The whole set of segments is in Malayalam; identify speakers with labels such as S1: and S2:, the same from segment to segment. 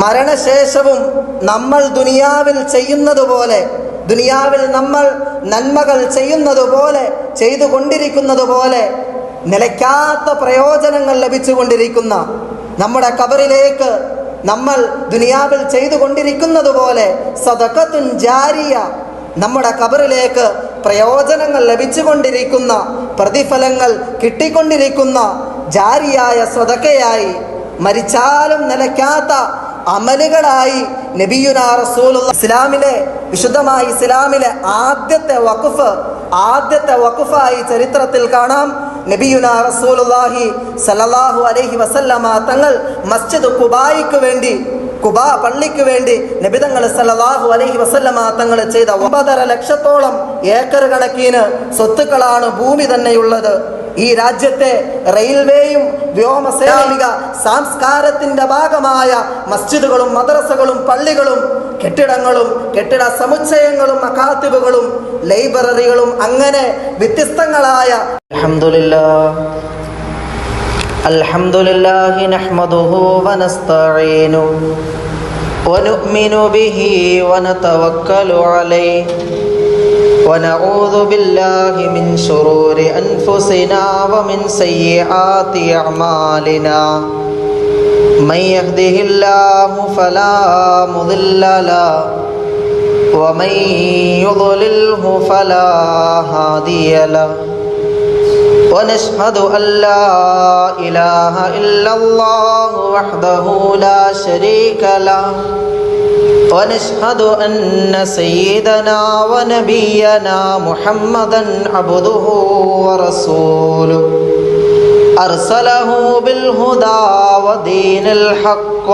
S1: മരണശേഷവും നമ്മൾ ദുനിയാവിൽ ചെയ്യുന്നത് പോലെ ദുനിയാവിൽ നമ്മൾ നന്മകൾ ചെയ്യുന്നത് പോലെ ചെയ്തുകൊണ്ടിരിക്കുന്നത് പോലെ നിലയ്ക്കാത്ത പ്രയോജനങ്ങൾ ലഭിച്ചുകൊണ്ടിരിക്കുന്ന നമ്മുടെ കബറിലേക്ക് നമ്മൾ ദുനിയാവിൽ ചെയ്തുകൊണ്ടിരിക്കുന്നത് പോലെ സദക്കത്തുൻ ജാരിയ നമ്മുടെ കബറിലേക്ക് പ്രയോജനങ്ങൾ ലഭിച്ചുകൊണ്ടിരിക്കുന്ന പ്രതിഫലങ്ങൾ കിട്ടിക്കൊണ്ടിരിക്കുന്ന ജാരിയായ സ്വതക്കയായി മരിച്ചാലും നിലയ്ക്കാത്ത അമലുകളായി നബിയുന റസൂലുള്ള ഇസ്ലാമിലെ വിശുദ്ധമായ ഇസ്ലാമിലെ ആദ്യത്തെ വഖഫ് ആദ്യത്തെ വഖഫായി ചരിത്രത്തിൽ കാണാം. നബിയുന റസൂലുള്ളാഹി സല്ലല്ലാഹു അലൈഹി വസല്ലമ തങ്ങൾ മസ്ജിദ് കുബായിക്ക് വേണ്ടി കുബ പള്ളിക്ക് വേണ്ടി നബിതങ്ങൾ സല്ലല്ലാഹു അലൈഹി വസല്ലമ തങ്ങൾ ചെയ്ത ഒമ്പതര ലക്ഷത്തോളം ഏക്കർ കണക്കിന് സ്വത്തുക്കളാണ് ഭൂമി തന്നെയുള്ളത്. ഈ രാജ്യത്തെ റെയിൽവേയും വ്യോമസേനാമിക സംസ്കാരത്തിന്റെ ഭാഗമായ മസ്ജിദുകളും മദ്രസകളും പള്ളികളും കെട്ടിടങ്ങളും കെട്ടിട സമുച്ചയങ്ങളും അക്കാത്തിബുകളും ലൈബ്രറികളും അങ്ങനെ വ്യത്യസ്തങ്ങളായ الحمد لله نحمده ونستعينه ونؤمن به ونتوكل عليه ونعوذ بالله من شرور أنفسنا ومن سيئات أعمالنا. من يهده الله فلا مضل له، ومن يضلله فلا هادي له. ونشهد أن لا إله إلا الله وحده لا شريك له. ونشهد أن سيدنا ونبينا محمدا عبده ورسوله. أرسله بالهدى ودين الحق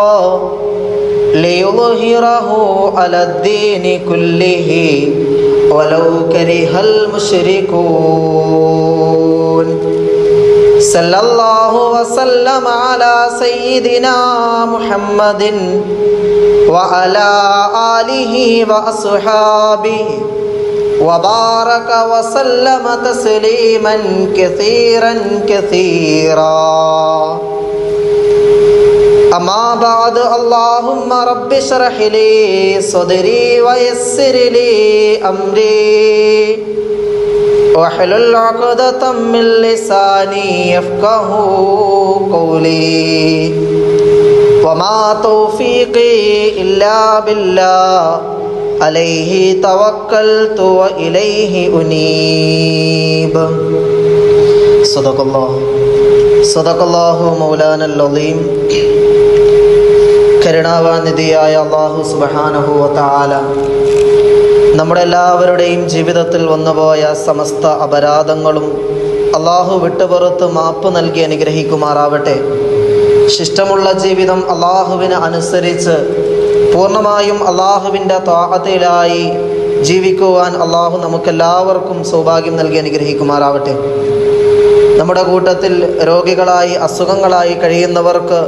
S1: ليظهره على الدين كله ولو كره المشركون. صلى الله وسلم على سيدنا محمد وعلى آله وأصحابه وبارك وسلم تسليما كثيرا كثيرا. أما بعد اللهم رب اشرح لي صدري ويسر لي أمري. واحلل عقدة من لساني يفقه قولي وما توفيقي إلا بالله عليه توكلت وإليه أنيب صدق الله صدق الله مولانا العظيم കരുണാവാനിധിയായ അള്ളാഹു സുബഹാനഹു വതആല നമ്മുടെ എല്ലാവരുടെയും ജീവിതത്തിൽ വന്നുപോയ സമസ്ത അപരാധങ്ങളും അള്ളാഹു വിട്ടുപുറത്ത് മാപ്പ് നൽകി അനുഗ്രഹിക്കുമാറാവട്ടെ. ശിഷ്ടമുള്ള ജീവിതം അള്ളാഹുവിന് അനുസരിച്ച് പൂർണമായും അള്ളാഹുവിന്റെ താഹത്തിലായി ജീവിക്കുവാൻ അള്ളാഹു നമുക്കെല്ലാവർക്കും സൗഭാഗ്യം നൽകി അനുഗ്രഹിക്കുമാറാവട്ടെ. നമ്മുടെ കൂട്ടത്തിൽ രോഗികളായി അസുഖങ്ങളായി കഴിയുന്നവർക്ക്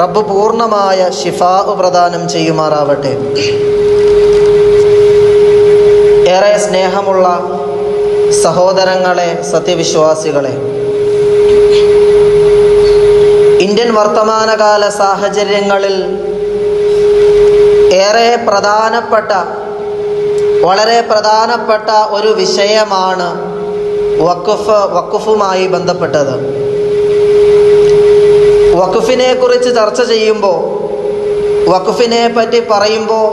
S1: റബ്ബ് പൂർണമായ ഷിഫാ പ്രദാനം ചെയ്യുമാറാവട്ടെ. ഏറെ സ്നേഹമുള്ള സഹോദരങ്ങളെ സത്യവിശ്വാസികളെ. ഇന്ത്യൻ വർത്തമാനകാല സാഹചര്യങ്ങളിൽ ഏറെ പ്രധാനപ്പെട്ട വളരെ പ്രധാനപ്പെട്ട ഒരു വിഷയമാണ് വഖഫ് വഖഫുമായി ബന്ധപ്പെട്ടത്. വഖഫിനെ കുറിച്ച് ചർച്ച ചെയ്യുമ്പോൾ വഖഫിനെ പറ്റി പറയുമ്പോൾ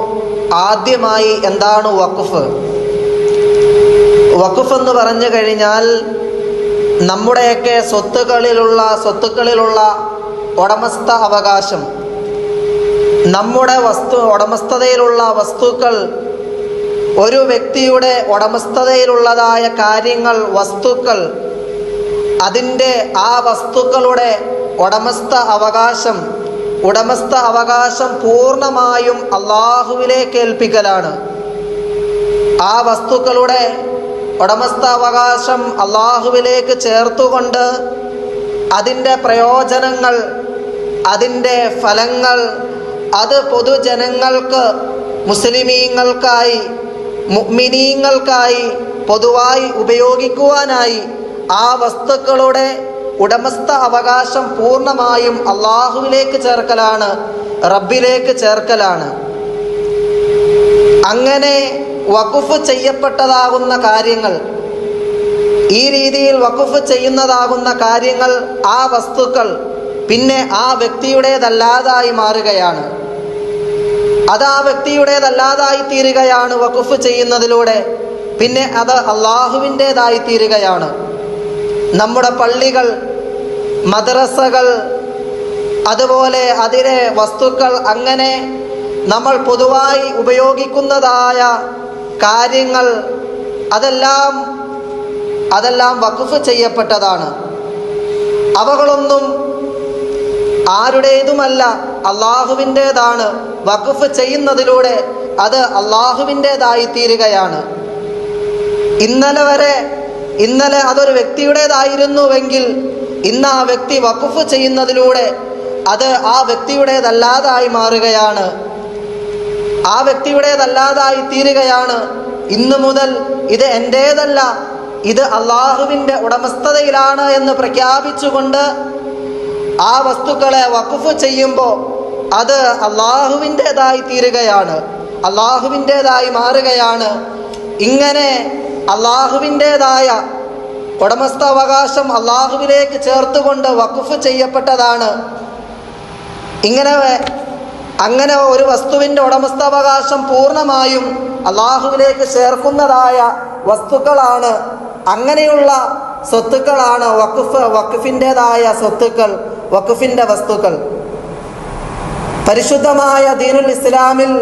S1: ആദ്യമായി എന്താണ് വഖഫ്? വഖഫ് എന്ന് പറഞ്ഞു കഴിഞ്ഞാൽ നമ്മുടെയൊക്കെ സ്വത്തുക്കളിലുള്ള സ്വത്തുക്കളിലുള്ള ഉടമസ്ഥ അവകാശം. നമ്മുടെ വസ്തു ഉടമസ്ഥതയിലുള്ള വസ്തുക്കൾ ഒരു വ്യക്തിയുടെ ഉടമസ്ഥതയിലുള്ളതായ കാര്യങ്ങൾ വസ്തുക്കൾ അതിന്റെ ആ വസ്തുക്കളുടെ ഉടമസ്ഥ അവകാശം ഉടമസ്ഥ അവകാശം പൂർണമായും അള്ളാഹുവിലേക്ക് ഏൽപ്പിക്കലാണ്. ആ വസ്തുക്കളുടെ ഉടമസ്ഥ അവകാശം അള്ളാഹുവിലേക്ക് ചേർത്തുകൊണ്ട് അതിന്റെ പ്രയോജനങ്ങൾ അതിന്റെ ഫലങ്ങൾ അത് പൊതുജനങ്ങൾക്ക് മുസ്ലിമീങ്ങൾക്കായി മുഅ്മിനീങ്ങൾക്കായി പൊതുവായി ഉപയോഗിക്കുവാനായി ആ വസ്തുക്കളുടെ ഉടമസ്ഥ അവകാശം പൂർണമായും അള്ളാഹുവിലേക്ക് ചേർക്കലാണ് റബ്ബിലേക്ക് ചേർക്കലാണ്. അങ്ങനെ വഖഫ് ചെയ്യപ്പെട്ടതാകുന്ന കാര്യങ്ങൾ ഈ രീതിയിൽ വഖുഫ് ചെയ്യുന്നതാകുന്ന കാര്യങ്ങൾ ആ വസ്തുക്കൾ പിന്നെ ആ വ്യക്തിയുടേതല്ലാതായി മാറുകയാണ്. അത് ആ വ്യക്തിയുടേതല്ലാതായി തീരുകയാണ് വഖുഫ് ചെയ്യുന്നതിലൂടെ. പിന്നെ അത് അള്ളാഹുവിന്റേതായി തീരുകയാണ്. നമ്മുടെ പള്ളികൾ മദ്രസകൾ അതുപോലെ അതിലെ വസ്തുക്കൾ അങ്ങനെ നമ്മൾ പൊതുവായി ഉപയോഗിക്കുന്നതായ കാര്യങ്ങൾ അതെല്ലാം അതെല്ലാം വഖഫ് ചെയ്യപ്പെട്ടതാണ്. അവകളൊന്നും ആരുടേതുമല്ല അള്ളാഹുവിന്റേതാണ്. വഖഫ് ചെയ്യുന്നതിലൂടെ അത് അള്ളാഹുവിന്റേതായി തീരുകയാണ് ഇന്നലെ വരെ ഇന്നലെ അതൊരു വ്യക്തിയുടേതായിരുന്നുവെങ്കിൽ ഇന്ന് ആ വ്യക്തി വഖഫ് ചെയ്യുന്നതിലൂടെ അത് ആ വ്യക്തിയുടേതല്ലാതായി മാറുകയാണ്. ആ വ്യക്തിയുടേതല്ലാതായി തീരുകയാണ്. ഇന്നു മുതൽ ഇത് എന്റേതല്ല ഇത് അള്ളാഹുവിന്റെ ഉടമസ്ഥതയിലാണ് എന്ന് പ്രഖ്യാപിച്ചുകൊണ്ട് ആ വസ്തുക്കളെ വഖഫ് ചെയ്യുമ്പോൾ അത് അള്ളാഹുവിന്റെതായി തീരുകയാണ് അള്ളാഹുവിന്റെതായി മാറുകയാണ്. ഇങ്ങനെ അള്ളാഹുവിന്റെതായ ഉടമസ്ഥാവകാശം അള്ളാഹുവിലേക്ക് ചേർത്തുകൊണ്ട് വഖഫ് ചെയ്യപ്പെട്ടതാണ്. ഇങ്ങനെ അങ്ങനെ ഒരു വസ്തുവിന്റെ ഉടമസ്ഥാവകാശം പൂർണമായും അള്ളാഹുവിലേക്ക് ചേർക്കുന്നതായ വസ്തുക്കളാണ്. അങ്ങനെയുള്ള സ്വത്തുക്കളാണ് വഖഫ് വഖഫിന്റെതായ സ്വത്തുക്കൾ വഖഫിന്റെ വസ്തുക്കൾ. പരിശുദ്ധമായ ദീനുൽ ഇസ്ലാമിൽ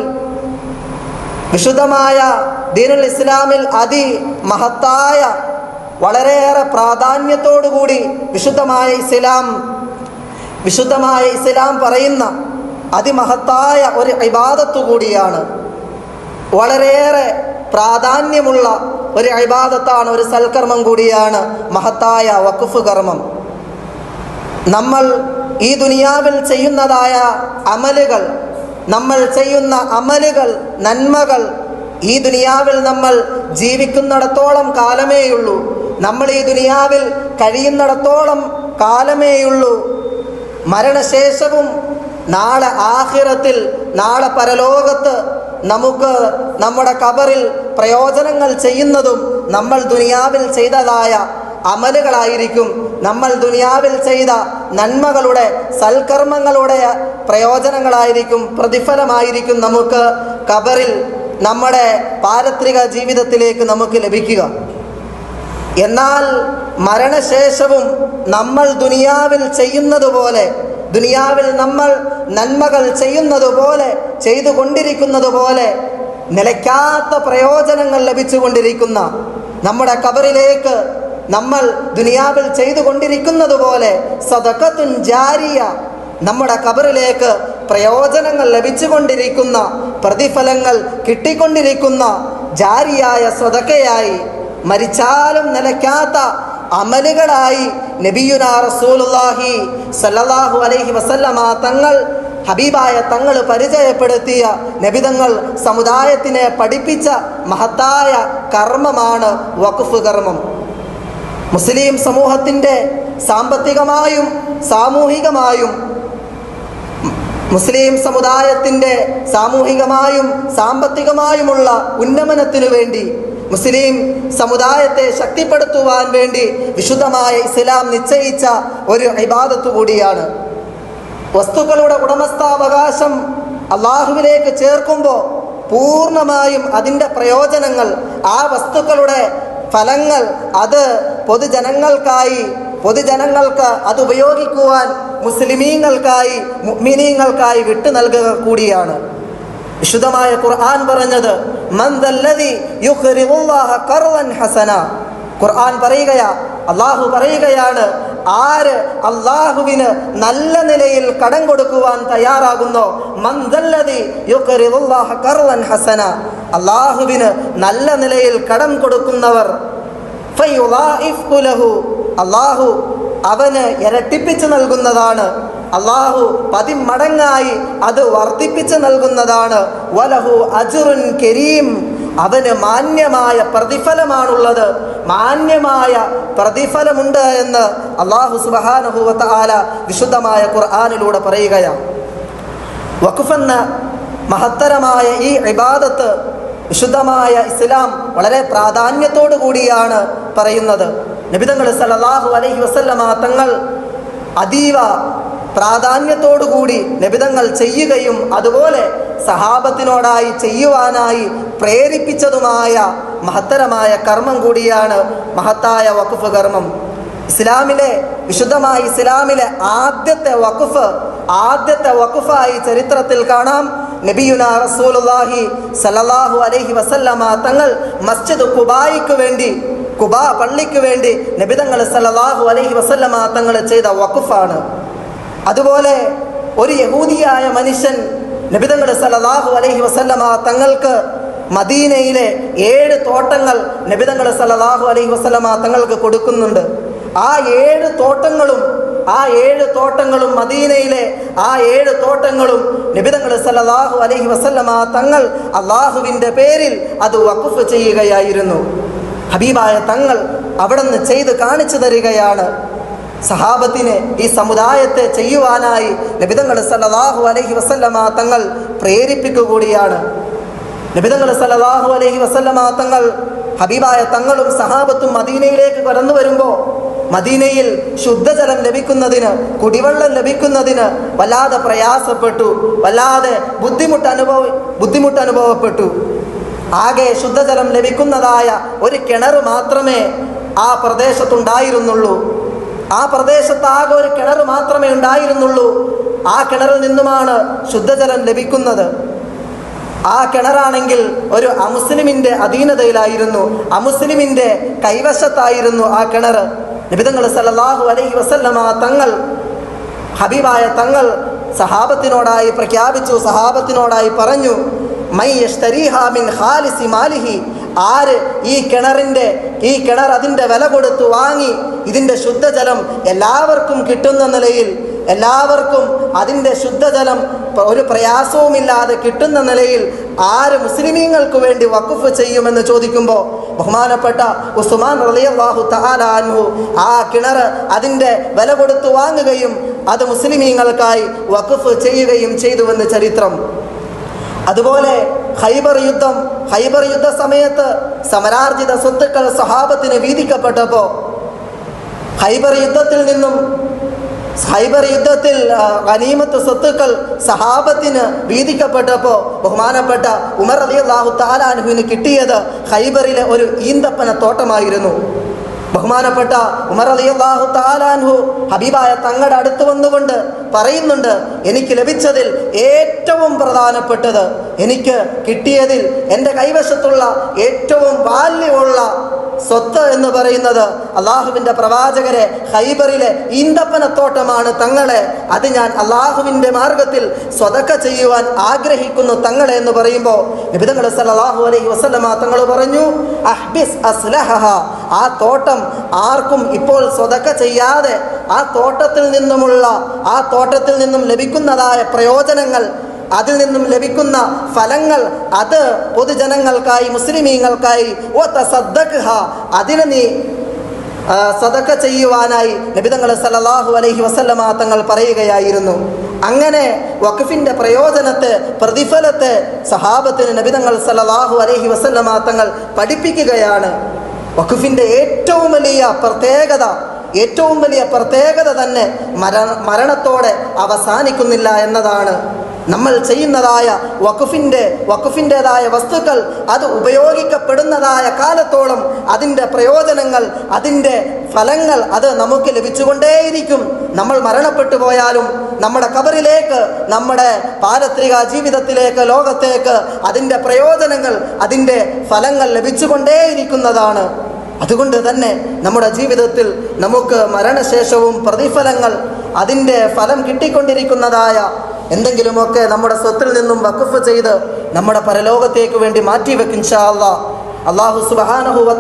S1: വിശുദ്ധമായ ദീനുൽ ഇസ്ലാമിൽ അതി മഹത്തായ വളരെയേറെ പ്രാധാന്യത്തോടുകൂടി വിശുദ്ധമായ ഇസ്ലാം വിശുദ്ധമായ ഇസ്ലാം പറയുന്ന അതിമഹത്തായ ഒരു ഇബാദത്തു കൂടിയാണ് വളരെയേറെ പ്രാധാന്യമുള്ള ഒരു അഭിബാദത്താണ് ഒരു സൽക്കർമ്മം കൂടിയാണ് മഹത്തായ വഖഫ് കർമ്മം. നമ്മൾ ഈ ദുനിയാവിൽ ചെയ്യുന്നതായ അമലുകൾ നമ്മൾ ചെയ്യുന്ന അമലുകൾ നന്മകൾ ഈ ദുനിയാവിൽ നമ്മൾ ജീവിക്കുന്നിടത്തോളം കാലമേയുള്ളൂ. നമ്മൾ ഈ ദുനിയാവിൽ കഴിയുന്നിടത്തോളം കാലമേയുള്ളൂ. മരണശേഷവും നാളെ ആഹിറത്തിൽ നാളെ പരലോകത്ത് നമുക്ക് നമ്മുടെ കബറിൽ പ്രയോജനങ്ങൾ ചെയ്യുന്നതും നമ്മൾ ദുനിയാവിൽ ചെയ്തതായ അമലുകളായിരിക്കും. നമ്മൾ ദുനിയാവിൽ ചെയ്ത നന്മകളുടെ സൽക്കർമ്മങ്ങളുടെ പ്രയോജനങ്ങളായിരിക്കും പ്രതിഫലമായിരിക്കും നമുക്ക് കബറിൽ നമ്മുടെ പാരത്രിക ജീവിതത്തിലേക്ക് നമുക്ക് ലഭിക്കുക. എന്നാൽ മരണശേഷവും നമ്മൾ ദുനിയാവിൽ ചെയ്യുന്നത് പോലെ ദുനിയാവിൽ നമ്മൾ നന്മകൾ ചെയ്യുന്നത് പോലെ ചെയ്തുകൊണ്ടിരിക്കുന്നത് പോലെ നിലയ്ക്കാത്ത പ്രയോജനങ്ങൾ ലഭിച്ചുകൊണ്ടിരിക്കുന്ന നമ്മുടെ കബറിലേക്ക് നമ്മൾ ദുനിയാവിൽ ചെയ്തു കൊണ്ടിരിക്കുന്നത് പോലെ സദക്കത്തുൻ ജാരിയ നമ്മുടെ കബറിലേക്ക് പ്രയോജനങ്ങൾ ലഭിച്ചുകൊണ്ടിരിക്കുന്ന പ്രതിഫലങ്ങൾ കിട്ടിക്കൊണ്ടിരിക്കുന്ന ജാരിയായ സ്വതക്കയായി മരിച്ചാലും നിലയ്ക്കാത്ത അമലുകളായി നബിയുന റസൂലുള്ളാഹി സല്ലല്ലാഹു അലൈഹി വസല്ലമ തങ്ങൾ ഹബീബായ തങ്ങൾ പരിചയപ്പെടുത്തിയ നബിതങ്ങൾ സമുദായത്തിനെ പഠിപ്പിച്ച മഹത്തായ കർമ്മമാണ് വഖഫ് കർമ്മം. മുസ്ലിം സമൂഹത്തിന്റെ സാമ്പത്തികമായും സാമൂഹികമായും മുസ്ലിം സമുദായത്തിന്റെ സാമൂഹികമായും സാമ്പത്തികമായുമുള്ള ഉന്നമനത്തിനു വേണ്ടി മുസ്ലിം സമുദായത്തെ ശക്തിപ്പെടുത്തുവാൻ വേണ്ടി വിശുദ്ധമായ ഇസ്ലാം നിശ്ചയിച്ച ഒരു ഇബാദത്തു കൂടിയാണ്. വസ്തുക്കളുടെ ഉടമസ്ഥാവകാശം അള്ളാഹുവിലേക്ക് ചേർക്കുമ്പോൾ പൂർണമായും അതിന്റെ പ്രയോജനങ്ങൾ ആ വസ്തുക്കളുടെ ഫലങ്ങൾ അത് പൊതുജനങ്ങൾക്കായി പൊതുജനങ്ങൾക്ക് അത് ഉപയോഗിക്കുവാൻ മുസ്ലിമീങ്ങൾക്കായി മുഅ്മിനീങ്ങൾക്കായി വിട്ടു നൽകുക കൂടിയാണ്. വിശുദ്ധമായ ഖുർആൻ പറഞ്ഞത് ഹസന. ഖുർആൻ പറയുകയാ അള്ളാഹു പറയുകയാണ് ആര് അള്ളാഹുവിന് നല്ല നിലയിൽ കടം കൊടുക്കുവാൻ തയ്യാറാകുന്നോ? മന്ദല്ലതി ഹസന. അള്ളാഹുവിന് നല്ല നിലയിൽ കടം കൊടുക്കുന്നവർ അള്ളാഹു അവന് ഇരട്ടിപ്പിച്ചു നൽകുന്നതാണ്. അള്ളാഹു പതിമടങ്ങായി അത് വർദ്ധിപ്പിച്ചു നൽകുന്നതാണ്. വലഹു അജുറുൻ കരീം. അവന് മാന്യമായ പ്രതിഫലമാണുള്ളത്. മാന്യമായ പ്രതിഫലമുണ്ട് എന്ന് അള്ളാഹു സുബാനുഭൂവത്ത് ആല വിശുദ്ധമായ ഖുർആാനിലൂടെ പറയുകയാണ്. വഖുഫെന്ന മഹത്തരമായ ഈ ഇബാദത്ത് വിശുദ്ധമായ ഇസ്ലാം വളരെ പ്രാധാന്യത്തോടു കൂടിയാണ് പറയുന്നത്. നബിതങ്ങൾ സല്ലല്ലാഹു അലഹി വസല്ലമ തങ്ങൾ അതീവ പ്രാധാന്യത്തോടു നിബിതങ്ങൾ ചെയ്യുകയും അതുപോലെ സഹാബത്തിനോടായി ചെയ്യുവാനായി പ്രേരിപ്പിച്ചതുമായ മഹത്തരമായ കർമ്മം കൂടിയാണ് മഹത്തായ വഖഫ് കർമ്മം. ഇസ്ലാമിലെ വിശുദ്ധമായ ഇസ്ലാമിലെ ആദ്യത്തെ വഖഫ് ആദ്യത്തെ വഖഫായി ചരിത്രത്തിൽ കാണാം. നബിയുന റസൂലുള്ളാഹി സല്ലല്ലാഹു അലൈഹി വസല്ലമ തങ്ങൾ മസ്ജിദ് കുബായിക്ക് വേണ്ടി കുബാ പള്ളിക്ക് വേണ്ടി നബിതങ്ങൾ സല്ലല്ലാഹു അലൈഹി വസല്ലമ തങ്ങൾ ചെയ്ത വഖഫാണ്. അതുപോലെ ഒരു യഹൂദിയായ മനുഷ്യൻ നബിതങ്ങൾ സല്ലല്ലാഹു അലൈഹി വസല്ലമ തങ്ങൾക്ക് മദീനയിലെ ഏഴ് തോട്ടങ്ങൾ നബിതങ്ങൾ സല്ലല്ലാഹു അലൈഹി വസല്ലമ തങ്ങൾക്ക് കൊടുക്കുന്നുണ്ട്. ആ ഏഴ് തോട്ടങ്ങളും ആ ഏഴ് തോട്ടങ്ങളും മദീനയിലെ ആ ഏഴ് തോട്ടങ്ങളും നിബിതങ്ങൾ സല്ലല്ലാഹു അലഹി വസല്ലമ തങ്ങൾ അള്ളാഹുവിന്റെ പേരിൽ അത് വഖഫ് ചെയ്യുകയായിരുന്നു. ഹബീബായ തങ്ങൾ അവിടെ നിന്ന് ചെയ്ത് കാണിച്ചു തരികയാണ്. സഹാബത്തിന് ഈ സമുദായത്തെ ചെയ്യുവാനായി നബിതങ്ങൾ സല്ലാഹു അലഹി വസല്ലമ തങ്ങൾ പ്രേരിപ്പിക്കുക കൂടിയാണ് നബിതങ്ങൾ സല്ലല്ലാഹു അലൈഹി വസല്ലമ തങ്ങൾ ഹബീബായ തങ്ങളും സഹാബത്തും മദീനയിലേക്ക് കടന്നു വരുമ്പോൾ മദീനയിൽ ശുദ്ധജലം ലഭിക്കുന്നതിന് കുടിവെള്ളം ലഭിക്കുന്നതിന് വല്ലാതെ പ്രയാസപ്പെട്ടു വല്ലാതെ ബുദ്ധിമുട്ട് അനുഭവ ബുദ്ധിമുട്ട് അനുഭവപ്പെട്ടു. ആകെ ശുദ്ധജലം ലഭിക്കുന്നതായ ഒരു കിണർ മാത്രമേ ആ പ്രദേശത്തുണ്ടായിരുന്നുള്ളൂ. ആ പ്രദേശത്ത് ആകെ ഒരു കിണർ മാത്രമേ ഉണ്ടായിരുന്നുള്ളൂ. ആ കിണറിൽ നിന്നുമാണ് ശുദ്ധജലം ലഭിക്കുന്നത്. ആ കിണറാണെങ്കിൽ ഒരു അമുസ്ലിമിന്റെ അധീനതയിലായിരുന്നു. അമുസ്ലിമിന്റെ കൈവശത്തായിരുന്നു ആ കിണർ. നിബിതങ്ങൾ സല്ലല്ലാഹു അലൈഹി വസല്ലമ തങ്ങൾ ഹബീബായ തങ്ങൾ സഹാബത്തിനോടായി പ്രഖ്യാപിച്ചു സഹാബത്തിനോടായി പറഞ്ഞു മൈ യഷ്തരീഹ മിൻ ഖാലിസി മാലിഹി ആര് ഈ കിണറിന്റെ ഈ കിണർ അതിന്റെ വില കൊടുത്ത് വാങ്ങി ഇതിന്റെ ശുദ്ധജലം എല്ലാവർക്കും കിട്ടുന്ന നിലയിൽ എല്ലാവർക്കും അതിന്റെ ശുദ്ധജലം ഒരു പ്രയാസവുമില്ലാതെ കിട്ടുന്ന നിലയിൽ ആര് മുസ്ലിമീങ്ങൾക്ക് വേണ്ടി വക്കുഫ് ചെയ്യുമെന്ന് ചോദിക്കുമ്പോൾ ബഹുമാനപ്പെട്ട ഉസ്മാൻ റളിയല്ലാഹു തആല അൻഹു ആ കിണർ അതിന്റെ വില കൊടുത്ത് വാങ്ങുകയും അത് മുസ്ലിമീങ്ങൾക്കായി വക്കുഫ് ചെയ്യുകയും ചെയ്തുവെന്ന് ചരിത്രം. അതുപോലെ ഹൈബർ യുദ്ധം ഹൈബർ യുദ്ധ സമയത്ത് സമരാർജിത സ്വത്തുക്കൾ സ്വഹാബത്തിന് വീതിക്കപ്പെട്ടപ്പോൾ ഹൈബർ യുദ്ധത്തിൽ നിന്നും ഹൈബർ യുദ്ധത്തിൽ അനീമത്ത് സ്വത്തുക്കൾ സഹാബത്തിന് വീതിക്കപ്പെട്ടപ്പോൾ ബഹുമാനപ്പെട്ട ഉമർ അലി അള്ളാഹു താലാനുഹുവിന് കിട്ടിയത് ഹൈബറിലെ ഒരു ഈന്തപ്പന തോട്ടമായിരുന്നു ബഹുമാനപ്പെട്ട ഉമർ അലി അള്ളാഹു താലാൻഹു ഹബീബായ തങ്ങളുടെ അടുത്ത് വന്നുകൊണ്ട് പറയുന്നുണ്ട് എനിക്ക് ലഭിച്ചതിൽ ഏറ്റവും പ്രധാനപ്പെട്ടത് എനിക്ക് കിട്ടിയതിൽ എന്റെ കൈവശത്തുള്ള ഏറ്റവും ബാല്യമുള്ള സ്വത്ത് എന്ന് പറയുന്നത് അള്ളാഹുവിന്റെ പ്രവാചകരെ ഹൈബറിലെ ഈന്തപ്പനത്തോട്ടമാണ് തങ്ങളെ. അത് ഞാൻ അള്ളാഹുവിന്റെ മാർഗത്തിൽ സ്വതക്ക ചെയ്യുവാൻ ആഗ്രഹിക്കുന്നു തങ്ങളെ എന്ന് പറയുമ്പോൾ നിബിതങ്ങൾ അലൈഹി വസല്ലമ തങ്ങൾ പറഞ്ഞു അഹ്ബിസ് അസ്ലഹഹ. ആ തോട്ടം ആർക്കും ഇപ്പോൾ സ്വതക്ക ചെയ്യാതെ ആ തോട്ടത്തിൽ നിന്നുമുള്ള ആ തോട്ടത്തിൽ നിന്നും ലഭിക്കുന്നതായ പ്രയോജനങ്ങൾ അതിൽ നിന്നും ലഭിക്കുന്ന ഫലങ്ങൾ അത് പൊതുജനങ്ങൾക്കായി മുസ്ലിമീങ്ങൾക്കായി ഓ തസദ്ദഖ്ഹ അതിന് നീ സതക്ക ചെയ്യുവാനായി നബിതങ്ങൾ സല്ലല്ലാഹു അലൈഹി വസല്ലമ തങ്ങൾ പറയുകയായിരുന്നു. അങ്ങനെ വഖഫിന്റെ പ്രയോജനത്തെ പ്രതിഫലത്തെ സഹാബത്തിന് നബിതങ്ങൾ സല്ലല്ലാഹു അലൈഹി വസല്ലമ തങ്ങൾ പഠിപ്പിക്കുകയാണ്. വഖഫിന്റെ ഏറ്റവും വലിയ പ്രത്യേകത ഏറ്റവും വലിയ പ്രത്യേകത തന്നെ മര മരണത്തോടെ അവസാനിക്കുന്നില്ല എന്നതാണ്. നമ്മൾ ചെയ്യുന്നതായ വഖഫിന്റെ വഖഫിന്റെതായ വസ്തുക്കൾ അത് ഉപയോഗിക്കപ്പെടുന്നതായ കാലത്തോളം അതിന്റെ പ്രയോജനങ്ങൾ അതിന്റെ ഫലങ്ങൾ അത് നമുക്ക് ലഭിച്ചുകൊണ്ടേയിരിക്കും. നമ്മൾ മരണപ്പെട്ടു പോയാലും നമ്മുടെ കബറിലേക്ക് നമ്മുടെ പാരത്രിക ജീവിതത്തിലേക്ക് ലോകത്തേക്ക് അതിന്റെ പ്രയോജനങ്ങൾ അതിന്റെ ഫലങ്ങൾ ലഭിച്ചുകൊണ്ടേയിരിക്കുന്നതാണ്. അതുകൊണ്ട് തന്നെ നമ്മുടെ ജീവിതത്തിൽ നമുക്ക് മരണശേഷവും പ്രതിഫലങ്ങൾ അതിന്റെ ഫലം കിട്ടിക്കൊണ്ടിരിക്കുന്നതായ എന്തെങ്കിലുമൊക്കെ നമ്മുടെ സ്വത്തിൽ നിന്നും വഖഫ് ചെയ്ത് നമ്മുടെ പരലോകത്തേക്ക് വേണ്ടി മാറ്റിവെക്കും അള്ളാ അള്ളാഹു സുബഹാനഹുവ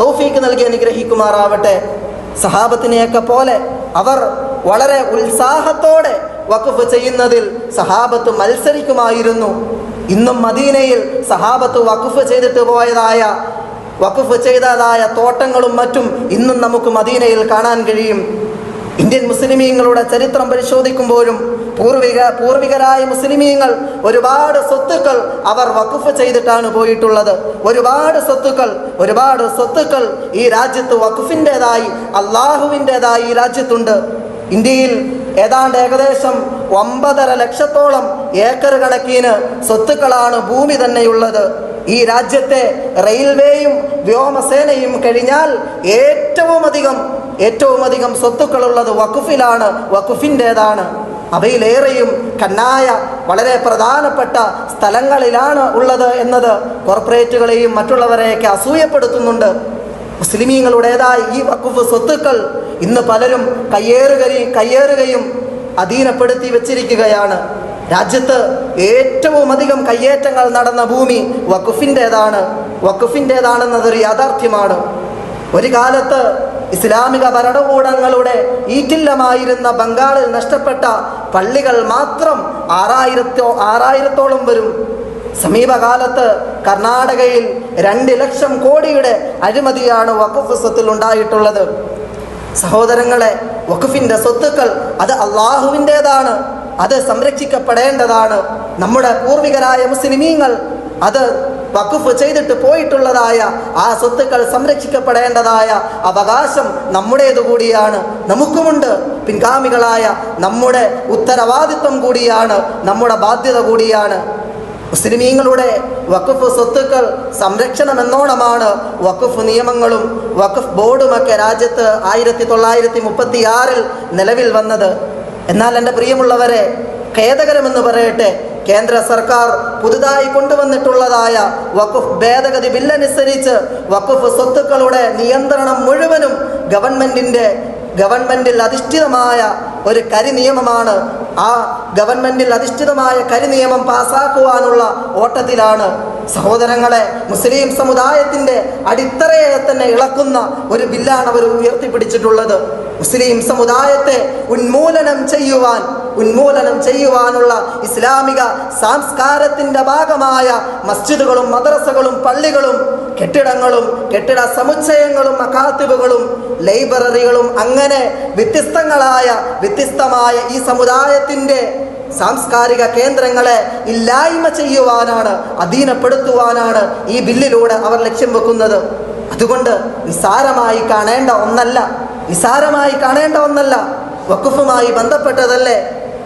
S1: തൗഫീക്ക് നൽകി അനുഗ്രഹിക്കുമാറാവട്ടെ. സഹാബത്തിനെയൊക്കെ പോലെ അവർ വളരെ ഉത്സാഹത്തോടെ വഖഫ് ചെയ്യുന്നതിൽ സഹാബത്ത് മത്സരിക്കുമായിരുന്നു. ഇന്നും മദീനയിൽ സഹാബത്ത് വഖഫ് ചെയ്തിട്ട് പോയതായ വഖഫ് ചെയ്തതായ തോട്ടങ്ങളും മറ്റും ഇന്നും നമുക്ക് മദീനയിൽ കാണാൻ കഴിയും. ഇന്ത്യൻ മുസ്ലിമീങ്ങളുടെ ചരിത്രം പരിശോധിക്കുമ്പോഴും പൂർവിക പൂർവികരായ മുസ്ലിമീങ്ങൾ ഒരുപാട് സ്വത്തുക്കൾ അവർ വഖഫ് ചെയ്തിട്ടാണ് പോയിട്ടുള്ളത്. ഒരുപാട് സ്വത്തുക്കൾ ഒരുപാട് സ്വത്തുക്കൾ ഈ രാജ്യത്ത് വഖഫിന്റെതായി അള്ളാഹുവിന്റെതായി ഈ രാജ്യത്തുണ്ട്. ഇന്ത്യയിൽ ഏതാണ്ട് ഏകദേശം ഒമ്പതര ലക്ഷത്തോളം ഏക്കർ കണക്കിന് സ്വത്തുക്കളാണ് ഭൂമി തന്നെയുള്ളത്. ഈ രാജ്യത്തെ റെയിൽവേയും വ്യോമസേനയും കഴിഞ്ഞാൽ ഏറ്റവും അധികം ഏറ്റവും അധികം സ്വത്തുക്കളുള്ളത് വഖുഫിലാണ് വഖുഫിന്റെതാണ്. അവയിലേറെയും കന്നായ വളരെ പ്രധാനപ്പെട്ട സ്ഥലങ്ങളിലാണ് ഉള്ളത് എന്നത് കോർപ്പറേറ്റുകളെയും മറ്റുള്ളവരെയൊക്കെ അസൂയപ്പെടുത്തുന്നുണ്ട്. മുസ്ലിമീങ്ങളുടേതായ ഈ വഖഫ് സ്വത്തുക്കൾ ഇന്ന് പലരും കയ്യേറുകയും കയ്യേറുകയും അധീനപ്പെടുത്തി വച്ചിരിക്കുകയാണ്. രാജ്യത്ത് ഏറ്റവും അധികം കയ്യേറ്റങ്ങൾ നടന്ന ഭൂമി വഖഫിന്റെതാണ്. വഖഫിന്റെതാണെന്നതൊരു യാഥാർത്ഥ്യമാണ്. ഒരു കാലത്ത് ഇസ്ലാമിക ഭരണകൂടങ്ങളുടെ ഈറ്റില്ലമായിരുന്ന ബംഗാളിൽ നഷ്ടപ്പെട്ട പള്ളികൾ മാത്രം ആറായിരത്തോ ആറായിരത്തോളം വരും. സമീപകാലത്ത് കർണാടകയിൽ രണ്ട് ലക്ഷം കോടിയുടെ അഴിമതിയാണ് വഖഫ് സ്വത്തിൽ ഉണ്ടായിട്ടുള്ളത്. സഹോദരങ്ങളെ വഖഫിന്റെ സ്വത്തുക്കൾ അത് അള്ളാഹുവിന്റേതാണ്. അത് സംരക്ഷിക്കപ്പെടേണ്ടതാണ്. നമ്മുടെ പൂർവികരായ മുസ്ലിമീങ്ങൾ അത് വഖഫ് ചെയ്തിട്ട് പോയിട്ടുള്ളതായ ആ സ്വത്തുക്കൾ സംരക്ഷിക്കപ്പെടേണ്ടതായ അവകാശം നമ്മുടേതു കൂടിയാണ് നമുക്കുമുണ്ട്. പിൻഗാമികളായ നമ്മുടെ ഉത്തരവാദിത്വം കൂടിയാണ് നമ്മുടെ ബാധ്യത കൂടിയാണ്. മുസ്ലിമീങ്ങളുടെ വഖഫ് സ്വത്തുക്കൾ സംരക്ഷണം എന്നോണമാണ് വഖഫ് നിയമങ്ങളും വഖഫ് ബോർഡുമൊക്കെ രാജ്യത്ത് ആയിരത്തി തൊള്ളായിരത്തി മുപ്പത്തി ആറിൽ നിലവിൽ വന്നത്. എന്നാൽ എന്റെ പ്രിയമുള്ളവരെ ഖേദകരമെന്ന് പറയട്ടെ കേന്ദ്ര സർക്കാർ പുതുതായി കൊണ്ടുവന്നിട്ടുള്ളതായ വഖഫ് ഭേദഗതി ബില്ലനുസരിച്ച് വഖഫ് സ്വത്തുക്കളുടെ നിയന്ത്രണം മുഴുവനും ഗവൺമെന്റിന്റെ ഗവൺമെന്റിൽ അധിഷ്ഠിതമായ ഒരു കരിനിയമമാണ് ആ ഗവൺമെന്റിൽ അധിഷ്ഠിതമായ കരിനിയമം പാസാക്കുവാനുള്ള ഓട്ടത്തിലാണ് സഹോദരങ്ങളെ മുസ്ലിം സമുദായത്തിന്റെ അടിത്തറയെ തന്നെ ഇളക്കുന്ന ഒരു ബില്ലാണ് അവർ ഉയർത്തിപ്പിടിച്ചിട്ടുള്ളത്. മുസ്ലിം സമുദായത്തെ ഉന്മൂലനം ചെയ്യുവാൻ ഉന്മൂലനം ചെയ്യുവാനുള്ള ഇസ്ലാമിക സംസ്കാരത്തിന്റെ ഭാഗമായ മസ്ജിദുകളും മദ്രസകളും പള്ളികളും കെട്ടിടങ്ങളും കെട്ടിട സമുച്ചയങ്ങളും അക്കാത്തിബുകളും ലൈബ്രറികളും അങ്ങനെ വ്യത്യസ്തങ്ങളായ വ്യത്യസ്തമായ ഈ സമുദായത്തിന്റെ സാംസ്കാരിക കേന്ദ്രങ്ങളെ ഇല്ലായ്മ ചെയ്യുവാനാണ് അധീനപ്പെടുത്തുവാനാണ് ഈ ബില്ലിലൂടെ അവർ ലക്ഷ്യം വെക്കുന്നത്. അതുകൊണ്ട് നിസാരമായി കാണേണ്ട ഒന്നല്ല നിസാരമായി കാണേണ്ട ഒന്നല്ല വക്കുഫുമായി ബന്ധപ്പെട്ടതല്ലേ?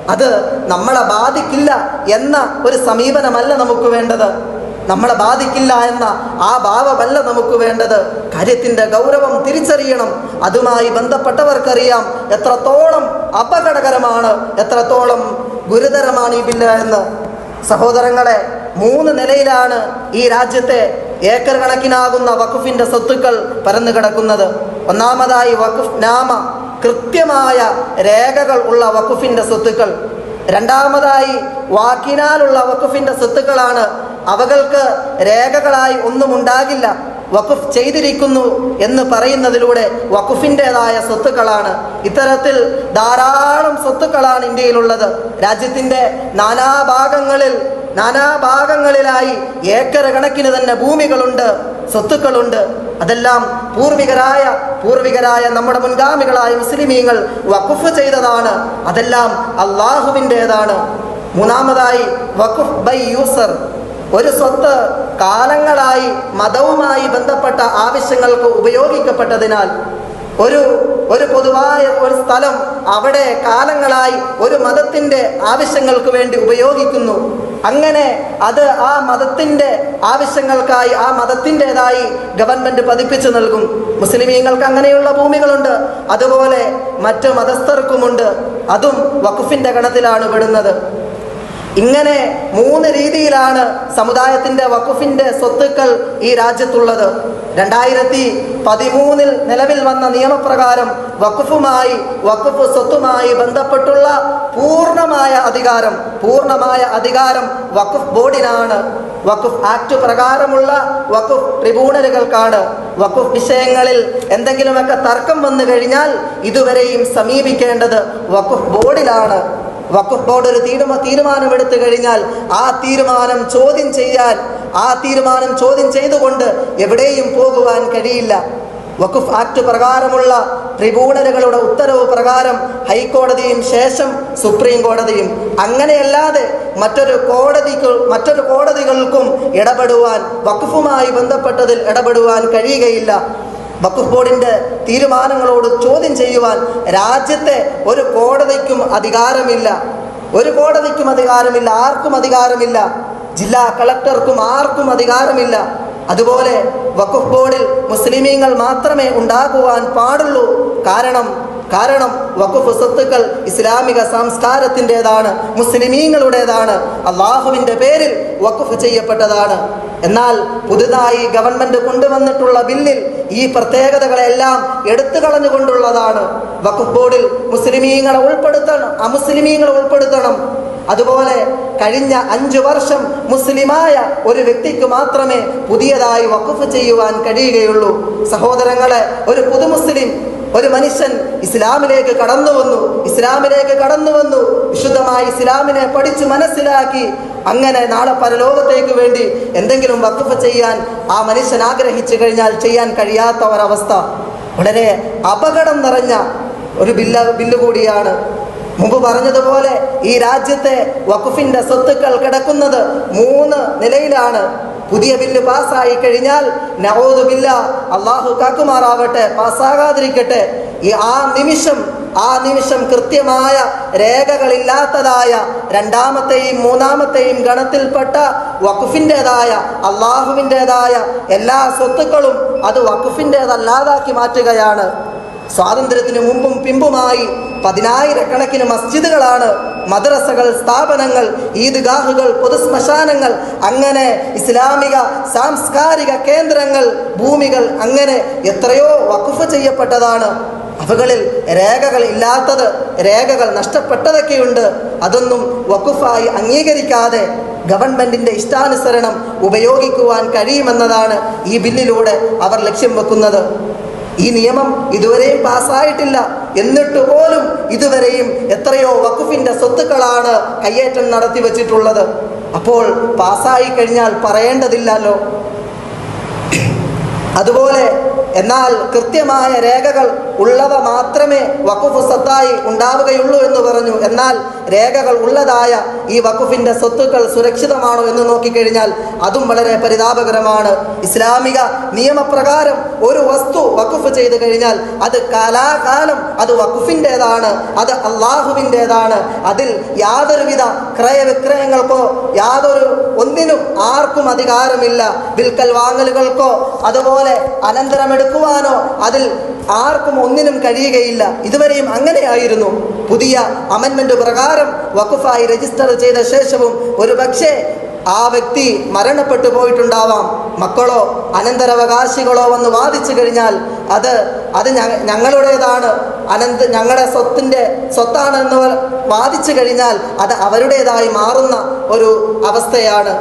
S1: അത് നമ്മളെ ബാധിക്കില്ല എന്ന ഒരു സമീപനമല്ല നമുക്ക് വേണ്ടത്. നമ്മളെ ബാധിക്കില്ല എന്ന ആ ഭാവമല്ല നമുക്ക് വേണ്ടത്. കാര്യത്തിന്റെ ഗൗരവം തിരിച്ചറിയണം. അതുമായി ബന്ധപ്പെട്ടവർക്കറിയാം എത്രത്തോളം അപകടകരമാണ് എത്രത്തോളം ഗുരുതരമാണ് ഈ ബില്ല് എന്ന്. സഹോദരങ്ങളെ മൂന്ന് നിലയിലാണ് ഈ രാജ്യത്തെ ഏക്കർ കണക്കിനാകുന്ന വഖഫിന്റെ സ്വത്തുക്കൾ പരന്നു കിടക്കുന്നത് ഒന്നാമതായി വഖഫ് നാമ. കൃത്യമായ രേഖകൾ ഉള്ള വക്കുഫിന്റെ സ്വത്തുക്കൾ. രണ്ടാമതായി വാക്കിനാലുള്ള വക്കുഫിന്റെ സ്വത്തുക്കളാണ്. അവകൾക്ക് രേഖകളായി ഒന്നും ഉണ്ടാകില്ല. വഖഫ് ചെയ്തിരിക്കുന്നു എന്ന് പറയുന്നതിലൂടെ വഖഫിന്റെതായ സ്വത്തുക്കളാണ്. ഇത്തരത്തിൽ ധാരാളം സ്വത്തുക്കളാണ് ഇന്ത്യയിലുള്ളത്. രാജ്യത്തിന്റെ നാനാഭാഗങ്ങളിൽ നാനാഭാഗങ്ങളിലായി ഏക്കർ കണക്കിന് തന്നെ ഭൂമികളുണ്ട് സ്വത്തുക്കളുണ്ട്. അതെല്ലാം പൂർവികരായ പൂർവികരായ നമ്മുടെ മുൻഗാമികളായ മുസ്ലിമീങ്ങൾ വഖഫ് ചെയ്തതാണ്. അതെല്ലാം അള്ളാഹുവിന്റെതാണ് മൂന്നാമതായി വഖഫ് ബൈ യൂസർ. ഒരു സ്വത്ത് കാലങ്ങളായി മതവുമായി ബന്ധപ്പെട്ട ആവശ്യങ്ങൾക്ക് ഉപയോഗിക്കപ്പെട്ടതിനാൽ ഒരു ഒരു പൊതുവായ ഒരു സ്ഥലം അവിടെ കാലങ്ങളായി ഒരു മതത്തിന്റെ ആവശ്യങ്ങൾക്ക് വേണ്ടി ഉപയോഗിക്കുന്നു. അങ്ങനെ അത് ആ മതത്തിന്റെ ആവശ്യങ്ങൾക്കായി ആ മതത്തിന്റെതായി ഗവൺമെന്റ് പതിപ്പിച്ചു നൽകും. മുസ്ലിമീങ്ങൾക്ക് അങ്ങനെയുള്ള ഭൂമികളുണ്ട്. അതുപോലെ മറ്റ് മതസ്ഥർക്കുമുണ്ട്. അതും വഖഫിന്റെ ഗണത്തിലാണ് പെടുന്നത്. ഇങ്ങനെ മൂന്ന് രീതിയിലാണ് സമുദായത്തിന്റെ വഖഫിന്റെ സ്വത്തുക്കൾ ഈ രാജ്യത്തുള്ളത്. രണ്ടായിരത്തി പതിമൂന്നിൽ നിലവിൽ വന്ന നിയമപ്രകാരം വഖഫുമായി വഖഫ് സ്വത്തുമായി ബന്ധപ്പെട്ടുള്ള പൂർണമായ അധികാരം പൂർണമായ അധികാരം വഖഫ് ബോർഡിനാണ്. വഖഫ് ആക്ട് പ്രകാരമുള്ള വഖഫ് ട്രിബ്യൂണലുകൾക്കാണ്. വഖഫ് വിഷയങ്ങളിൽ എന്തെങ്കിലുമൊക്കെ തർക്കം വന്നു കഴിഞ്ഞാൽ ഇതുവരെയും സമീപിക്കേണ്ടത് വഖഫ് ബോർഡിലാണ്. വഖഫ് ബോർഡ് ഒരു തീരുമാ തീരുമാനമെടുത്തു കഴിഞ്ഞാൽ ആ തീരുമാനം ചോദ്യം ചെയ്യാൻ ആ തീരുമാനം ചോദ്യം ചെയ്തുകൊണ്ട് എവിടെയും പോകുവാൻ കഴിയില്ല. വഖഫ് ആക്ട് പ്രകാരമുള്ള ട്രിബ്യൂണലുകളുടെ ഉത്തരവ് പ്രകാരം ഹൈക്കോടതിയും ശേഷം സുപ്രീം കോടതിയും. അങ്ങനെയല്ലാതെ മറ്റൊരു കോടതിക്ക് മറ്റൊരു കോടതികൾക്കും ഇടപെടുവാൻ വഖഫുമായി ബന്ധപ്പെട്ടതിൽ ഇടപെടുവാൻ കഴിയുകയില്ല. വഖഫ് ബോർഡിന്റെ തീരുമാനങ്ങളോട് ചോദ്യം ചെയ്യുവാൻ രാജ്യത്തെ ഒരു കോടതിക്കും അധികാരമില്ല. ഒരു കോടതിക്കും അധികാരമില്ല ആർക്കും അധികാരമില്ല. ജില്ലാ കളക്ടർക്കും ആർക്കും അധികാരമില്ല. അതുപോലെ വഖഫ് ബോർഡിൽ മുസ്ലിമീങ്ങൾ മാത്രമേ ഉണ്ടാകുവാൻ പാടുള്ളൂ. കാരണം കാരണം വഖഫ് സ്വത്തുക്കൾ ഇസ്ലാമിക സംസ്കാരത്തിന്റെതാണ് മുസ്ലിമീങ്ങളുടേതാണ്. അള്ളാഹുവിന്റെ പേരിൽ വഖഫ് ചെയ്യപ്പെട്ടതാണ്. എന്നാൽ പുതുതായി ഗവൺമെന്റ് കൊണ്ടുവന്നിട്ടുള്ള ബില്ലിൽ ഈ പ്രത്യേകതകളെല്ലാം എടുത്തു കളഞ്ഞുകൊണ്ടുള്ളതാണ്. വഖഫ് ബോർഡിൽ മുസ്ലിമീങ്ങളെ ഉൾപ്പെടുത്തണം അമുസ്ലിമീങ്ങളെ ഉൾപ്പെടുത്തണം. അതുപോലെ കഴിഞ്ഞ അഞ്ചു വർഷം മുസ്ലിമായ ഒരു വ്യക്തിക്ക് മാത്രമേ പുതിയതായി വഖഫ് ചെയ്യുവാൻ കഴിയുകയുള്ളൂ. സഹോദരങ്ങളെ ഒരു പുതുമുസ്ലിം ഒരു മനുഷ്യൻ ഇസ്ലാമിലേക്ക് കടന്നു വന്നു ഇസ്ലാമിലേക്ക് കടന്നു വന്നു വിശുദ്ധമായി ഇസ്ലാമിനെ പഠിച്ച് മനസ്സിലാക്കി അങ്ങനെ നാളെ പരലോകത്തേക്ക് വേണ്ടി എന്തെങ്കിലും വഖഫ് ചെയ്യാൻ ആ മനുഷ്യൻ ആഗ്രഹിച്ചു കഴിഞ്ഞാൽ ചെയ്യാൻ കഴിയാത്ത ഒരവസ്ഥ. വളരെ അപകടം നിറഞ്ഞ ഒരു ബില്ല ബില്ല് കൂടിയാണ്. മുമ്പ് പറഞ്ഞതുപോലെ ഈ രാജ്യത്തെ വഖഫിന്റെ സ്വത്തുക്കൾ കിടക്കുന്നത് മൂന്ന് നിലയിലാണ്. പുതിയ ബില്ല് പാസ്സായി കഴിഞ്ഞാൽ നവോദ് ബില്ല അള്ളാഹു കാക്കുമാറാവട്ടെ പാസ്സാകാതിരിക്കട്ടെ. ഈ ആ നിമിഷം ആ നിമിഷം കൃത്യമായ രേഖകളില്ലാത്തതായ രണ്ടാമത്തെയും മൂന്നാമത്തെയും ഗണത്തിൽപ്പെട്ട വഖുഫിന്റെതായ അള്ളാഹുവിന്റെതായ എല്ലാ സ്വത്തുക്കളും അത് വഖുഫിന്റെതല്ലാതാക്കി മാറ്റുകയാണ്. സ്വാതന്ത്ര്യത്തിന് മുമ്പും പിമ്പുമായി പതിനായിരക്കണക്കിന് മസ്ജിദുകളാണ് മദ്രസകൾ സ്ഥാപനങ്ങൾ ഈദ്ഗാഹുകൾ പൊതുശ്മശാനങ്ങൾ അങ്ങനെ ഇസ്ലാമിക സാംസ്കാരിക കേന്ദ്രങ്ങൾ ഭൂമികൾ അങ്ങനെ എത്രയോ വഖഫ് ചെയ്യപ്പെട്ടതാണ്. അവകളിൽ രേഖകൾ ഇല്ലാത്തത് രേഖകൾ നഷ്ടപ്പെട്ടതൊക്കെയുണ്ട്. അതൊന്നും വഖഫായി അംഗീകരിക്കാതെ ഗവൺമെന്റിന്റെ ഇഷ്ടാനുസരണം ഉപയോഗിക്കുവാൻ കഴിയുമെന്നതാണ് ഈ ബില്ലിലൂടെ അവർ ലക്ഷ്യം വെക്കുന്നത്. ഈ നിയമം ഇതുവരെയും പാസ്സായിട്ടില്ല. എന്നിട്ട് പോലും ഇതുവരെയും എത്രയോ വഖുഫിന്റെ സ്വത്തുക്കളാണ് കയ്യേറ്റം നടത്തി വച്ചിട്ടുള്ളത്. അപ്പോൾ പാസ്സായി കഴിഞ്ഞാൽ പറയേണ്ടതില്ലല്ലോ. അതുപോലെ എന്നാൽ കൃത്യമായ രേഖകൾ ഉള്ളവ മാത്രമേ വഖുഫ് സ്വത്തായി ഉണ്ടാവുകയുള്ളൂ എന്ന് പറഞ്ഞു. എന്നാൽ രേഖകൾ ഉള്ളതായ ഈ വഖുഫിന്റെ സ്വത്തുക്കൾ സുരക്ഷിതമാണോ എന്ന് നോക്കിക്കഴിഞ്ഞാൽ അതും വളരെ പരിതാപകരമാണ്. ഇസ്ലാമിക നിയമപ്രകാരം ഒരു വസ്തു വഖുഫ് ചെയ്തു കഴിഞ്ഞാൽ അത് കാലാകാലം അത് വഖുഫിന്റേതാണ് അത് അള്ളാഹുവിന്റെതാണ് അതിൽ യാതൊരുവിധ ക്രയവിക്രയങ്ങൾക്കോ യാതൊരു ഒന്നിനും ആർക്കും അധികാരമില്ല. വിൽക്കൽ വാങ്ങലുകൾക്കോ അതുപോലെ അനന്തരമെടുക്കുവാനോ അതിൽ ആർക്കും ഒന്നിനും കഴിയുകയില്ല. ഇതുവരെയും അങ്ങനെയായിരുന്നു. പുതിയ അമൻമെന്റ് പ്രകാരം വഖഫായി രജിസ്റ്റർ ചെയ്ത ശേഷവും ഒരു പക്ഷേ ആ വ്യക്തി മരണപ്പെട്ടു പോയിട്ടുണ്ടാവാം. മക്കളോ അനന്തരവകാശികളോ വന്ന് വാദിച്ചു കഴിഞ്ഞാൽ അത് അത് ഞങ്ങളുടേതാണ്. അനന്ത ഞങ്ങളുടെ സ്വത്തിന്റെ സ്വത്താണെന്ന് വാദിച്ചു കഴിഞ്ഞാൽ അത് അവരുടേതായി മാറുന്ന ഒരു അവസ്ഥയാണ്.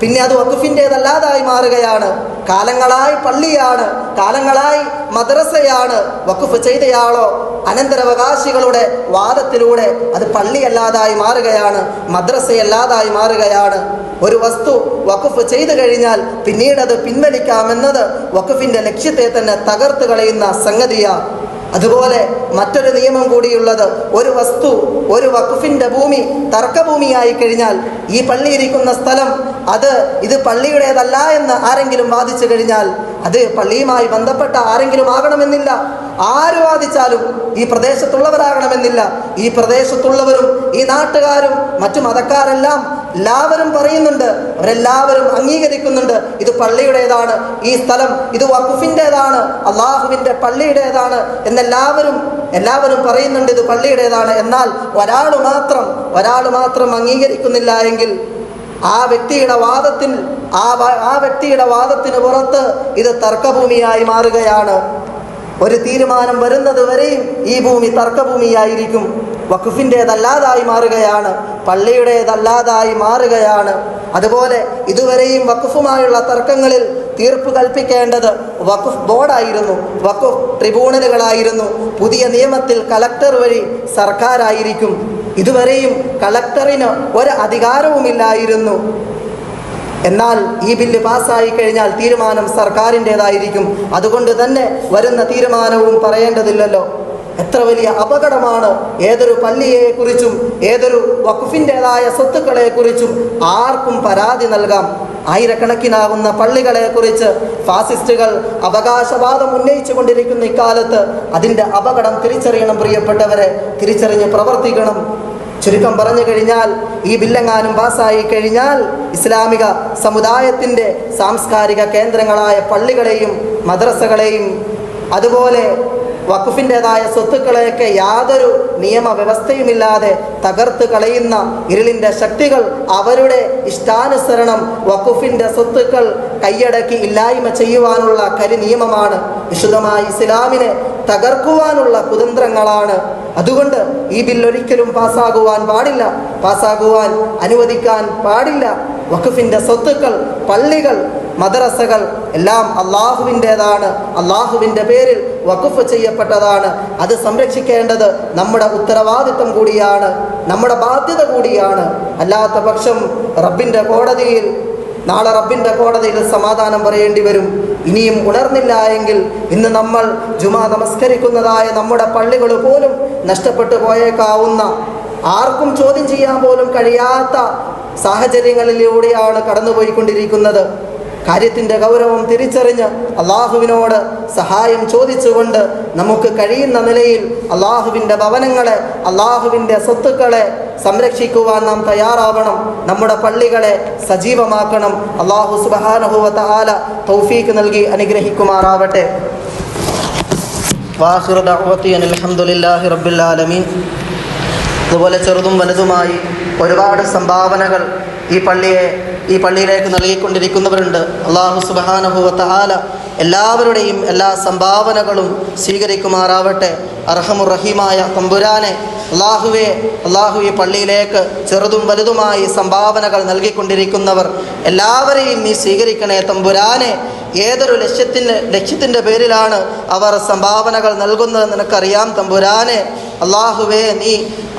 S1: പിന്നെ അത് വഖഫിന്റേതല്ലാതായി മാറുകയാണ്. കാലങ്ങളായി പള്ളിയാണ് കാലങ്ങളായി മദ്രസയാണ് വഖഫ് ചെയ്തയാളോ അനന്തരവകാശികളുടെ വാദത്തിലൂടെ അത് പള്ളിയല്ലാതായി മാറുകയാണ് മദ്രസയല്ലാതായി മാറുകയാണ്. ഒരു വസ്തു വഖഫ് ചെയ്തു കഴിഞ്ഞാൽ പിന്നീട് അത് പിൻവലിക്കാമെന്നത് വഖഫിന്റെ ലക്ഷ്യത്തെ തന്നെ തകർത്ത് കളയുന്ന സംഗതിയാണ് അതുപോലെ മറ്റൊരു നിയമം കൂടിയുള്ളത് ഒരു വസ്തു ഒരു വഖഫിന്റെ ഭൂമി തർക്കഭൂമിയായി കഴിഞ്ഞാൽ ഈ പള്ളിയിരിക്കുന്ന സ്ഥലം അത് ഇത് പള്ളിയുടേതല്ല എന്ന് ആരെങ്കിലും വാദിച്ചു കഴിഞ്ഞാൽ അത് പള്ളിയുമായി ബന്ധപ്പെട്ട ആരെങ്കിലും ആകണമെന്നില്ല. ആര് വാദിച്ചാലും ഈ പ്രദേശത്തുള്ളവരാകണമെന്നില്ല. ഈ പ്രദേശത്തുള്ളവരും ഈ നാട്ടുകാരും മറ്റു മതക്കാരെല്ലാം എല്ലാവരും പറയുന്നുണ്ട്. അവരെല്ലാവരും അംഗീകരിക്കുന്നുണ്ട്. ഇത് പള്ളിയുടേതാണ്. ഈ സ്ഥലം ഇത് വഖഫിന്റെതാണ് അള്ളാഹുവിന്റെ പള്ളിയുടേതാണ്. എന്നെല്ലാവരും എല്ലാവരും പറയുന്നുണ്ട് ഇത് പള്ളിയുടേതാണ്. എന്നാൽ ഒരാൾ മാത്രം ഒരാൾ മാത്രം അംഗീകരിക്കുന്നില്ല എങ്കിൽ ആ വ്യക്തിയുടെ വാദത്തിൽ ആ ആ വ്യക്തിയുടെ വാദത്തിന് പുറത്ത് ഇത് തർക്കഭൂമിയായി മാറുകയാണ്. ഒരു തീരുമാനം വരുന്നത് വരെയും ഈ ഭൂമി തർക്കഭൂമിയായിരിക്കും. വഖുഫിന്റേതല്ലാതായി മാറുകയാണ് പള്ളിയുടേതല്ലാതായി മാറുകയാണ്. അതുപോലെ ഇതുവരെയും വഖുഫുമായുള്ള തർക്കങ്ങളിൽ തീർപ്പ് കൽപ്പിക്കേണ്ടത് വഖുഫ് ബോർഡായിരുന്നു വഖുഫ് ട്രിബ്യൂണലുകളായിരുന്നു. പുതിയ നിയമത്തിൽ കളക്ടർ വഴി സർക്കാരായിരിക്കും. ഇതുവരെയും കളക്ടറിന് ഒരു അധികാരവുമില്ലായിരുന്നു. എന്നാൽ ഈ ബില്ല് പാസ്സായി കഴിഞ്ഞാൽ തീരുമാനം സർക്കാരിന്റെതായിരിക്കും. അതുകൊണ്ട് തന്നെ വരുന്ന തീരുമാനവും പറയേണ്ടതില്ലല്ലോ. എത്ര വലിയ അപകടമാണ്. ഏതൊരു പള്ളിയെക്കുറിച്ചും ഏതൊരു വഖഫിന്റെതായ സ്വത്തുക്കളെക്കുറിച്ചും ആർക്കും പരാതി നൽകാം. ആയിരക്കണക്കിനാകുന്ന പള്ളികളെക്കുറിച്ച് ഫാസിസ്റ്റുകൾ അവകാശവാദം ഉന്നയിച്ചു കൊണ്ടിരിക്കുന്ന ഇക്കാലത്ത് അതിന്റെ അപകടം തിരിച്ചറിയണം പ്രിയപ്പെട്ടവരെ. തിരിച്ചറിഞ്ഞ് പ്രവർത്തിക്കണം. ചുരുക്കം പറഞ്ഞു കഴിഞ്ഞാൽ ഈ ബില്ലെങ്ങാനും പാസ്സായി കഴിഞ്ഞാൽ ഇസ്ലാമിക സമുദായത്തിന്റെ സാംസ്കാരിക കേന്ദ്രങ്ങളായ പള്ളികളെയും മദ്രസകളെയും അതുപോലെ വഖഫിന്റെതായ സ്വത്തുക്കളെയൊക്കെ യാതൊരു നിയമവ്യവസ്ഥയുമില്ലാതെ തകർത്ത് കളയുന്ന ഇരുളിന്റെ ശക്തികൾ അവരുടെ ഇഷ്ടാനുസരണം വഖഫിന്റെ സ്വത്തുക്കൾ കൈയടക്കി ഇല്ലായ്മ ചെയ്യുവാനുള്ള കരി നിയമമാണ് വിശുദ്ധമായ ഇസ്ലാമിനെ തകർക്കുവാനുള്ള കുതന്ത്രങ്ങളാണ്. അതുകൊണ്ട് ഈ ബിൽ ഒരിക്കലും പാസ്സാകുവാൻ പാടില്ല. പാസ്സാകുവാൻ അനുവദിക്കാൻ പാടില്ല. വഖഫിന്റെ സ്വത്തുക്കൾ പള്ളികൾ മദ്രസകൾ എല്ലാം അള്ളാഹുവിന്റെതാണ് അള്ളാഹുവിന്റെ പേരിൽ വഖഫ് ചെയ്യപ്പെട്ടതാണ്. അത് സംരക്ഷിക്കേണ്ടത് നമ്മുടെ ഉത്തരവാദിത്വം കൂടിയാണ്. നമ്മുടെ ബാധ്യത കൂടിയാണ്. അല്ലാത്ത പക്ഷം റബ്ബിന്റെ കോടതിയിൽ നാളെ റബ്ബിന്റെ കോടതിയിൽ സമാധാനം പറയേണ്ടി വരും. ഇനിയും ഉണർന്നില്ല എങ്കിൽ ഇന്ന് നമ്മൾ ജുമാ നമസ്കരിക്കുന്നതായ നമ്മുടെ പള്ളികൾ പോലും നഷ്ടപ്പെട്ടു പോയേക്കാവുന്ന ആർക്കും ചോദ്യം ചെയ്യാൻ പോലും കഴിയാത്ത സാഹചര്യങ്ങളിലൂടെയാണ് കടന്നുപോയിക്കൊണ്ടിരിക്കുന്നത്. കാര്യത്തിന്റെ ഗൗരവം തിരിച്ചറിഞ്ഞ് അള്ളാഹുവിനോട് സഹായം ചോദിച്ചുകൊണ്ട് നമുക്ക് കഴിയുന്ന നിലയിൽ അള്ളാഹുവിന്റെ ഭവനങ്ങളെ അള്ളാഹുവിന്റെ സ്വത്തുക്കളെ സംരക്ഷിക്കുവാൻ നാം തയ്യാറാവണം. നമ്മുടെ പള്ളികളെ സജീവമാക്കണം. അള്ളാഹു സുബാനുഭവത്ത ആല തൗഫീക്ക് നൽകി അനുഗ്രഹിക്കുമാറാവട്ടെ. റബ്ബിൽ ആലമീൻ. അതുപോലെ ചെറുതും വലുതുമായി ഒരുപാട് സംഭാവനകൾ ഈ പള്ളിയെ ഈ പള്ളിയിലേക്ക് നൽകിക്കൊണ്ടിരിക്കുന്നവരുണ്ട്. അള്ളാഹു സുബാനുഭവത്തഹാല എല്ലാവരുടെയും എല്ലാ സംഭാവനകളും സ്വീകരിക്കുമാറാവട്ടെ. അർഹമുറഹീമായ തമ്പുരാനെ അള്ളാഹുവെ അള്ളാഹു ഈ പള്ളിയിലേക്ക് ചെറുതും വലുതുമായി സംഭാവനകൾ നൽകിക്കൊണ്ടിരിക്കുന്നവർ എല്ലാവരെയും നീ സ്വീകരിക്കണേ തമ്പുരാനെ. ഏതൊരു ലക്ഷ്യത്തിന്റെ ലക്ഷ്യത്തിന്റെ പേരിലാണ് അവർ സംഭാവനകൾ നൽകുന്നത് നിനക്കറിയാം തമ്പുരാനെ. അള്ളാഹുവേ നീ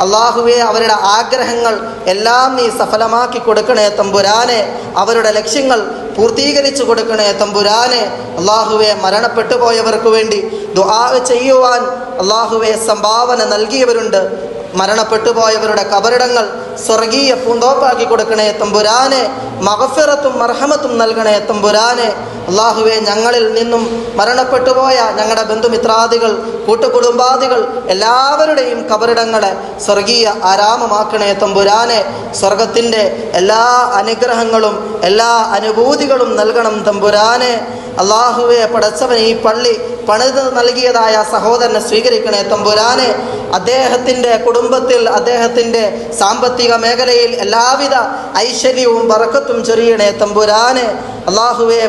S1: അള്ളാഹുവേ അവരുടെ ആഗ്രഹങ്ങൾ എല്ലാം നീ സഫലമാക്കി കൊടുക്കണേ തമ്പുരാനെ. അവരുടെ ലക്ഷ്യങ്ങൾ പൂർത്തീകരിച്ചു കൊടുക്കണേ തമ്പുരാനെ. അള്ളാഹുവെ മരണപ്പെട്ടു പോയവർക്ക് വേണ്ടി ദുആ ചെയ്യുവാൻ അള്ളാഹുവെ സംഭാവന നൽകിയവരുണ്ട്. മരണപ്പെട്ടു പോയവരുടെ കബറിടങ്ങൾ സ്വർഗീയ പൂന്തോപ്പാക്കി കൊടുക്കണേ തമ്പുരാനെ. മഹഫിറത്തും മർഹമത്തും നൽകണേ തമ്പുരാനെ. അള്ളാഹുവെ ഞങ്ങളിൽ നിന്നും മരണപ്പെട്ടുപോയ ഞങ്ങളുടെ ബന്ധുമിത്രാദികൾ കൂട്ടുകുടുംബാദികൾ എല്ലാവരുടെയും കബറിടങ്ങളെ സ്വർഗീയ ആരാമമാക്കണേ തമ്പുരാനെ. സ്വർഗത്തിന്റെ എല്ലാ അനുഗ്രഹങ്ങളും എല്ലാ അനുഭൂതികളും നൽകണം തമ്പുരാനെ. അള്ളാഹുവെ പടച്ചവൻ ഈ പള്ളി പണിത് നൽകിയതായ സഹോദരനെ സ്വീകരിക്കണേ തമ്പുരാനെ. അദ്ദേഹത്തിന്റെ കുടുംബത്തിൽ അദ്ദേഹത്തിന്റെ സാമ്പത്തിക മേഖലയിൽ എല്ലാവിധ ഐശ്വര്യവും വറക്കത്തും ചൊരിയണേ തമ്പുരാനെ. അള്ളാഹുവെ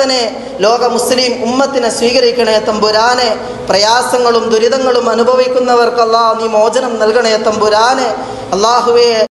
S1: പടച്ചവനെ ലോക മുസ്ലിം ഉമ്മത്തിനെ സ്വീകരിക്കണേ തമ്പുരാനെ. പ്രയാസങ്ങളും ദുരിതങ്ങളും അനുഭവിക്കുന്നവർക്ക് നീ മോചനം നൽകണേ തമ്പുരാനെ. അള്ളാഹുവെ